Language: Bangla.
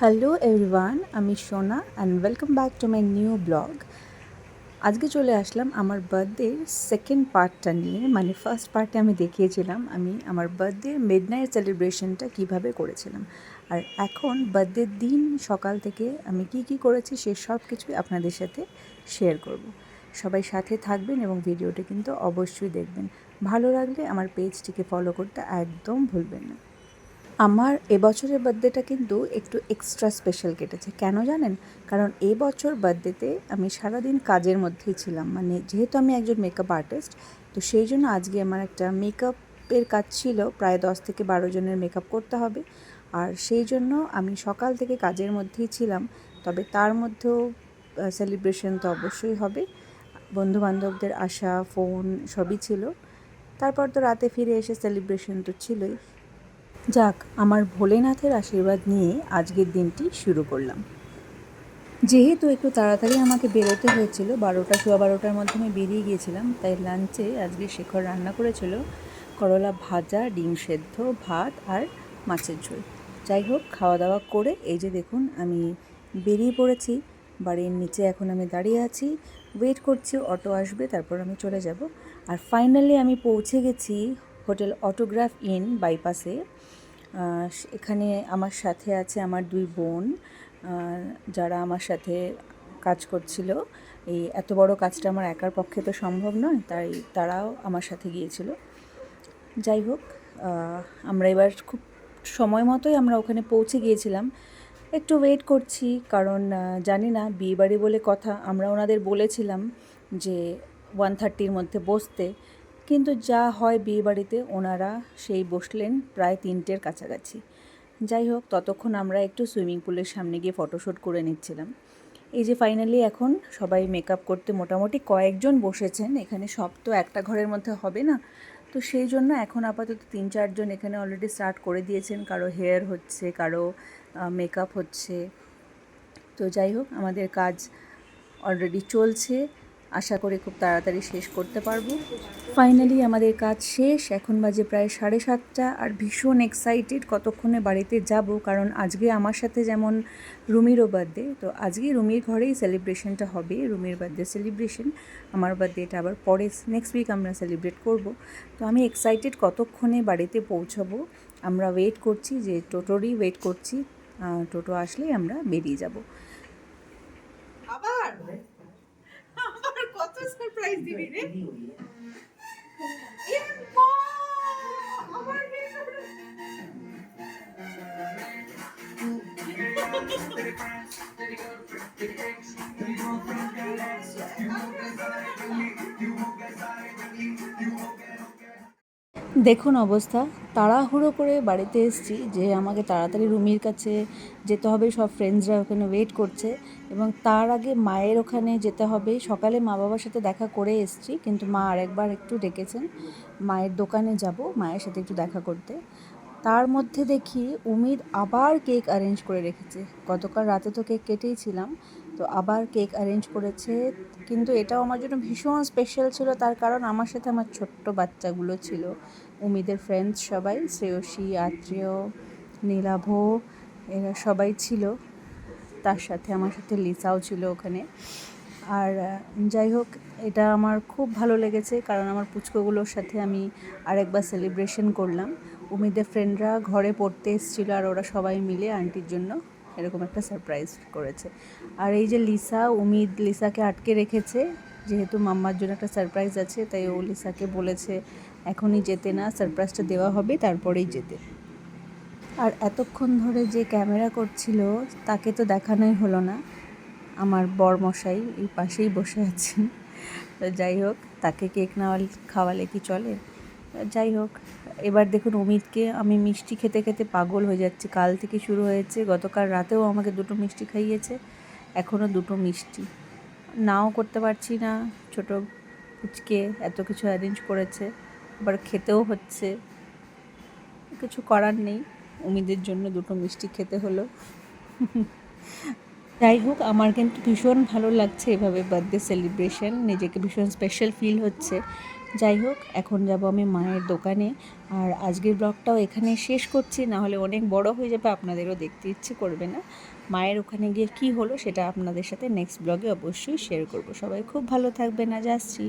হ্যালো এভরিওয়ান আমি Sona and welcome back to my new blog আজকে চলে আসলাম আমার বার্থডে সেকেন্ড পার্টটা নিয়ে মানে ফার্স্ট পার্টে আমি দেখিয়েছিলাম, আমি আমার বার্থডে মিড নাইট সেলিব্রেশনটা কীভাবে করেছিলাম। আর এখন বার্থডের দিন সকাল থেকে আমি কি কি করেছি সে সব কিছুই আপনাদের সাথে শেয়ার করব। সবাই সাথে থাকবেন এবং ভিডিওটা কিন্তু অবশ্যই দেখবেন। ভালো লাগলে আমার পেজটিকে ফলো করতে একদম ভুলবেন না। আমার এবছরের বার্থডেটা কিন্তু একটু এক্সট্রা স্পেশাল কেটেছে। কেন জানেন? কারণ এবছর বার্থডেতে আমি সারাদিন কাজের মধ্যেই ছিলাম। মানে যেহেতু আমি একজন মেকআপ আর্টিস্ট তো সেই জন্য আজকে আমার একটা মেকআপের কাজ ছিল। প্রায় দশ থেকে বারো জনের মেকআপ করতে হবে। আর সেই জন্য আমি সকাল থেকে কাজের মধ্যেই ছিলাম। তবে তার মধ্যেও সেলিব্রেশন তো অবশ্যই হবে। বন্ধুবান্ধবদের আসা ফোন সবই ছিল। তারপর তো রাতে ফিরে এসে সেলিব্রেশন তো ছিলই। যাক, আমার ভোলেনাথের আশীর্বাদ নিয়ে আজকের দিনটি শুরু করলাম। যেহেতু একটু তাড়াতাড়ি আমাকে বেরোতে হয়েছিল, বারোটা, সোয়া বারোটার মধ্যে আমি বেরিয়ে গিয়েছিলাম, তাই লাঞ্চে আজকে শেখর রান্না করেছিল করলা ভাজা, ডিম সেদ্ধ, ভাত আর মাছের ঝোল। যাই হোক খাওয়া দাওয়া করে এই যে দেখুন, আমি বেরিয়ে পড়েছি। বাড়ির নিচে এখন আমি দাঁড়িয়ে আছি। ওয়েট করছি, অটো আসবে, তারপর আমি চলে যাব। আর ফাইনালি আমি পৌঁছে গেছি হোটেল অটোগ্রাফ ইন বাইপাসে। এখানে আমার সাথে আছে আমার দুই বোন যারা আমার সাথে কাজ করছিল। এই এত বড় কাজটা আমার একার পক্ষে তো সম্ভব নয়, তাই তারাও আমার সাথে গিয়েছিল। যাই হোক আমরা এবার খুব সময় মতোই আমরা ওখানে পৌঁছে গিয়েছিলাম। একটু ওয়েট করছি, কারণ জানি না, বিয়েবাড়ি বলে কথা আমরা ওনাদের বলেছিলাম যে ওয়ান থার্টির মধ্যে বসতে। কিন্তু যা হয় বিয়েবাড়িতে ওনারা সেই বসলেন প্রায় তিনটের কাছাকাছি। যাই হোক, ততক্ষণ আমরা একটু সুইমিং পুলের সামনে গিয়ে ফটোশ্যুট করে নিচ্ছিলাম। এই যে ফাইনালি এখন সবাই মেকআপ করতে মোটামুটি কয়েকজন বসেছেন, এখানে সব তো একটা ঘরের মধ্যে হবে না। তো সেই জন্য এখন আপাতত তিন চারজন এখানে অলরেডি স্টার্ট করে দিয়েছেন, কারও হেয়ার হচ্ছে, কারও মেকআপ হচ্ছে। তো যাই হোক, আমাদের কাজ অলরেডি চলছে। আশা করি খুব তাড়াতাড়ি শেষ করতে পারব। ফাইনালি আমাদের কাজ শেষ। এখন বাজে প্রায় সাড়ে সাতটা আর ভীষণ এক্সাইটেড কতক্ষণে বাড়িতে যাব, কারণ আজকে আমার সাথে যেমন রুমিরও বার্থডে তো আজকে রুমির ঘরেই সেলিব্রেশনটা হবে, রুমির বার্থডে সেলিব্রেশন আমার বার্থডেটা আবার পরে নেক্সট উইক আমরা সেলিব্রেট করব। তো আমি এক্সাইটেড কতক্ষণে বাড়িতে পৌঁছাবো, আমরা ওয়েট করছি যে টোটোরই ওয়েট করছি টোটো আসলেই আমরা বেরিয়ে যাব। আবার? কত সারপ্রাইজ দিবি রে। আমার দেখুন অবস্থা। তাড়াহুড়ো করে বাড়িতে এসেছি যে আমাকে তাড়াতাড়ি রুমির কাছে যেতে হবে, সব ফ্রেন্ডসরা ওখানে ওয়েট করছে এবং তার আগে মায়ের ওখানে যেতে হবে। সকালে মা বাবার সাথে দেখা করে এসেছি কিন্তু মা আরেকবার একটু ডেকেছেন, মায়ের দোকানে যাব মায়ের সাথে একটু দেখা করতে। তার মধ্যে দেখি উমির আবার কেক অ্যারেঞ্জ করে রেখেছে। গতকাল রাতে তো কেক কেটেইছিলাম তো আবার কেক অ্যারেঞ্জ করেছে। কিন্তু এটাও আমার জন্য ভীষণ স্পেশাল ছিল। তার কারণ আমার সাথে আমার ছোট্ট বাচ্চাগুলো ছিল। উমিদের ফ্রেন্ডস সবাই, শ্রেয়সী, আত্রেয়, নীলাভ, এরা সবাই ছিল। তার সাথে আমার সাথে লিসাও ছিল ওখানে। আর, যাই হোক, এটা আমার খুব ভালো লেগেছে। কারণ আমার পুচকোগুলোর সাথে আমি আরেকবার সেলিব্রেশন করলাম। উমিদের ফ্রেন্ডরা ঘরে পড়তে এসেছিল আর ওরা সবাই মিলে আন্টির জন্য। এরকম একটা সারপ্রাইজ করেছে। আর এই যে লিসা, উমিদ লিসাকে আটকে রেখেছে, যেহেতু মাম্মার জন্য একটা সারপ্রাইজ আছে, তাই ও লিসাকে বলেছে, এখনই যেতে না সারপ্রাইজটা দেওয়া হবে, তারপরেই যেতে। আর এতক্ষণ ধরে যে ক্যামেরা করছিল, তাকে তো দেখানোই হলো না। আমার বরমশাই এই পাশেই বসে আছেন। যাই হোক, তাকে কেক নেওয়া খাওয়ালে কি চলে? যাই হোক এবার দেখুন অমিতকে আমি মিষ্টি খেতে খেতে পাগল হয়ে যাচ্ছি। কাল থেকে শুরু হয়েছে, গতকাল রাতেও আমাকে দুটো মিষ্টি খাইয়েছে এখনও দুটো মিষ্টি। নাও করতে পারছি না, ছোট পুচকে এত কিছু অ্যারেঞ্জ করেছে, আবার খেতেও হচ্ছে। কিছু করার নেই উমিদের জন্য দুটো মিষ্টি খেতে হলো। যাই হোক, আমার কিন্তু ভীষণ ভালো লাগছে এভাবে বার্থডে সেলিব্রেশন নিজেকে ভীষণ স্পেশাল ফিল হচ্ছে। যাই হোক, এখন যাব আমি মায়ের দোকানে। আর আজকের ব্লগটাও এখানে শেষ করছি না হলে অনেক বড় হয়ে যাবে, আপনাদেরও দেখতে ইচ্ছে করবে না। মায়ের ওখানে গিয়ে কি হলো সেটা আপনাদের সাথে নেক্সট ব্লগে অবশ্যই শেয়ার করব। সবাই খুব ভালো থাকবেন, আজ আসছি।